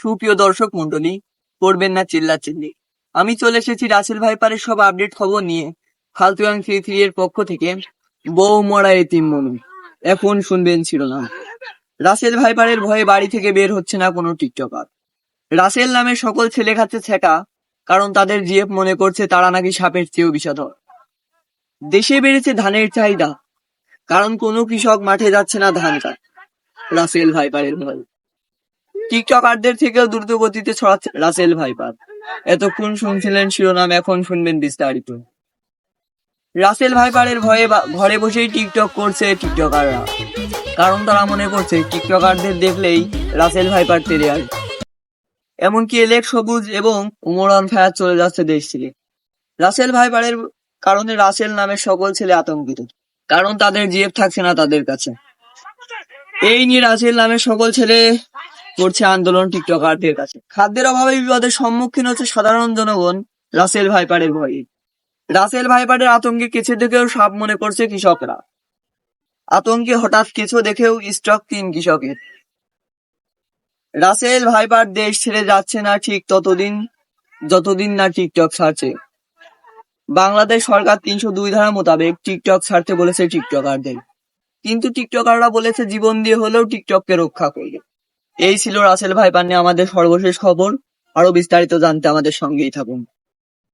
সুপ্রিয় দর্শক মন্ডলী করবেন না চিল্লা চিল্লি আমি চলে এসেছি রাসেল ভাইপারের সব আপডেট খবর নিয়ে। ফালতু ইয়াং থ্রি থ্রি এর পক্ষ থেকে বউ মরা এতিম মনু। এখন শুনবেন শিরোনাম। রাসেল ভাইপারের ভয়ে বাড়ি থেকে বের হচ্ছে না কোনো টিকটকার। রাসেল নামের সকল ছেলে খাচ্ছে ছেঁকা কারণ তাদের জিএফ মনে করছে তারা নাকি সাপের চেয়েও বিষাদর। দেশে বেড়েছে ধানের চাহিদা, কারণ কোনো কৃষক মাঠে যাচ্ছে না ধান কাট রাসেল ভাইপারের ভয়। টিকটকারদের থেকেও দ্রুত গতিতে ছড়াচ্ছে রাসেল ভাইপার। এতক্ষণ শুনছিলেন শিরোনাম, এখন শুনবেন বিস্তারিত। রাসেল ভাইপারের ভয়ে ঘরে বসেই টিকটক করছে টিকটকাররা। কারণ তারা মনে করছে টিকটকারদের দেখলেই রাসেল ভাইপার তেরে আসবে। এমনকি এলেক সবুজ এবং উমরান ফায়ার চলে যাচ্ছে দেশ থেকে রাসেল ভাইপারের কারণে রাসেল নামের সকল ছেলে আতঙ্কিত। কারণ তাদের জিএফ থাকছে না তাদের কাছে। এই নিয়ে রাসেল নামের সকল ছেলে করছে আন্দোলন টিকটকারদের কাছে। খাদ্যের অভাবে বিপদের সম্মুখীন হচ্ছে সাধারণ জনগণ রাসেল ভাইপারের ভয়ে। রাসেল ভাইপারের আতঙ্কে কেঁচে দেখেও সাপ মনে করছে কৃষকরা। আতঙ্কে হঠাৎ কেঁচো দেখেও স্টক তিন কৃষকের। রাসেল ভাইপার দেশ ছেড়ে যাচ্ছে না ঠিক ততদিন, যতদিন না টিকটক ছাড়ছে। বাংলাদেশ সরকার তিনশো দুই ধারা মোতাবেক টিকটক ছাড়তে বলেছে টিকটকারদের। কিন্তু টিকটকাররা বলেছে জীবন দিয়ে হলেও টিকটককে রক্ষা করবে। এই ছিল রাসেল ভাইপার নিয়ে আমাদের সর্বশেষ খবর। আরও বিস্তারিত জানতে আমাদের সঙ্গেই থাকুন।